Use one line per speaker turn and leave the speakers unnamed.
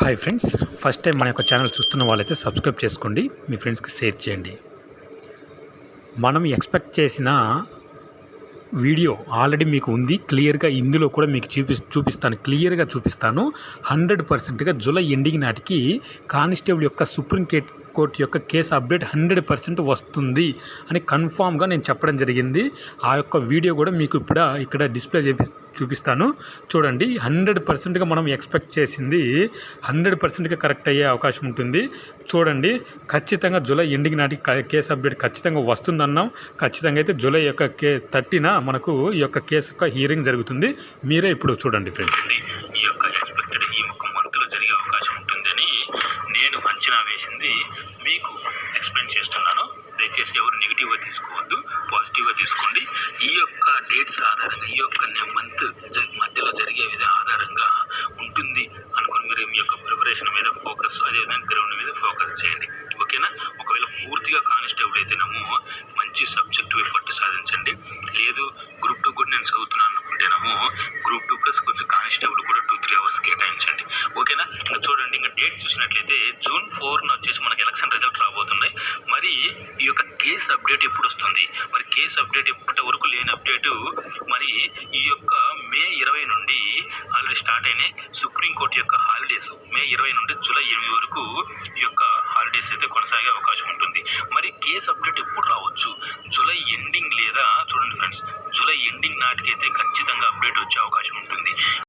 Hi friends first time మన యొక్క channel చూస్తున్న వాళ్ళైతే సబ్స్క్రైబ్ చేసుకోండి మీ ఫ్రెండ్స్కి షేర్ చేయండి. మనం ఎక్స్పెక్ట్ చేసిన వీడియో ఆల్రెడీ మీకు ఉంది క్లియర్గా ఇందులో కూడా మీకు చూపి చూపిస్తాను క్లియర్గా చూపిస్తాను. హండ్రెడ్ పర్సెంట్గా జూలై ఎండింగ్ నాటికి కానిస్టేబుల్ యొక్క సుప్రీం కోర్టు యొక్క కేసు అప్డేట్ హండ్రెడ్ పర్సెంట్ వస్తుంది అని కన్ఫామ్గా నేను చెప్పడం జరిగింది. ఆ యొక్క వీడియో కూడా మీకు ఇప్పుడు ఇక్కడ డిస్ప్లే చేపి చూపిస్తాను. చూడండి హండ్రెడ్ పర్సెంట్గా మనం ఎక్స్పెక్ట్ చేసింది హండ్రెడ్ పర్సెంట్గా కరెక్ట్ అయ్యే అవకాశం ఉంటుంది. చూడండి ఖచ్చితంగా జూలై ఎండింగ్ నాటికి కేసు అప్డేట్ ఖచ్చితంగా వస్తుందన్నాం. ఖచ్చితంగా అయితే జూలై యొక్క కే థర్టీన మనకు ఈ యొక్క కేసు యొక్క హియరింగ్ జరుగుతుంది. మీరే ఇప్పుడు చూడండి ఫ్రెండ్స్
ఈ యొక్క ఎక్స్పెక్టెడ్ ఈ యొక్క మంత్లో జరిగే అవకాశం ఉంటుందని నేను అంచనా వేసింది. మీకు ఎక్స్ప్లెయిన్ చేస్తున్నాను. దయచేసి ఎవరు నెగిటివ్గా తీసుకోవద్దు పాజిటివ్గా తీసుకోండి. ఈ యొక్క డేట్స్ ఆధారంగా ఈ యొక్క మంత్ మధ్యలో జరిగే విధ ఆధారంగా ఉంటుంది అనుకుని మీరు మీ యొక్క ప్రిపరేషన్ మీద ఫోకస్ అదేవిధంగా గ్రౌండ్ మీద ఫోకస్ చేయండి. ఓకేనా? ఒకవేళ పూర్తిగా కానిస్టేబుల్ అయితేనేమో మంచి సబ్జెక్ట్ పట్టు సాధించండి. లేదు గ్రూప్ టూ కూడా నేను చదువుతున్నాను అనుకుంటేనేమో గ్రూప్ టూ ప్లస్ కొంచెం కానిస్టేబుల్ కూడా అవర్స్ కేటాయించండి ఓకేనా? ఇంకా చూడండి ఇంకా డేట్ చూసినట్లయితే జూన్ ఫోర్న వచ్చేసి మనకి ఎలక్షన్ రిజల్ట్ రాబోతున్నాయి. మరి ఈ యొక్క కేసు అప్డేట్ ఎప్పుడు వస్తుంది? మరి కేసు అప్డేట్ ఇప్పటి వరకు లేని అప్డేట్ మరి ఈ యొక్క మే ఇరవై నుండి ఆల్రెడీ స్టార్ట్ అయినాయి సుప్రీంకోర్టు యొక్క హాలిడేస్ మే ఇరవై నుండి జూలై ఎనిమిది వరకు ఈ యొక్క హాలిడేస్ అయితే కొనసాగే అవకాశం ఉంటుంది. మరి కేసు అప్డేట్ ఎప్పుడు రావచ్చు? జూలై ఎండింగ్ లేదా చూడండి ఫ్రెండ్స్ జూలై ఎండింగ్ నాటికైతే ఖచ్చితంగా అప్డేట్ వచ్చే అవకాశం ఉంటుంది.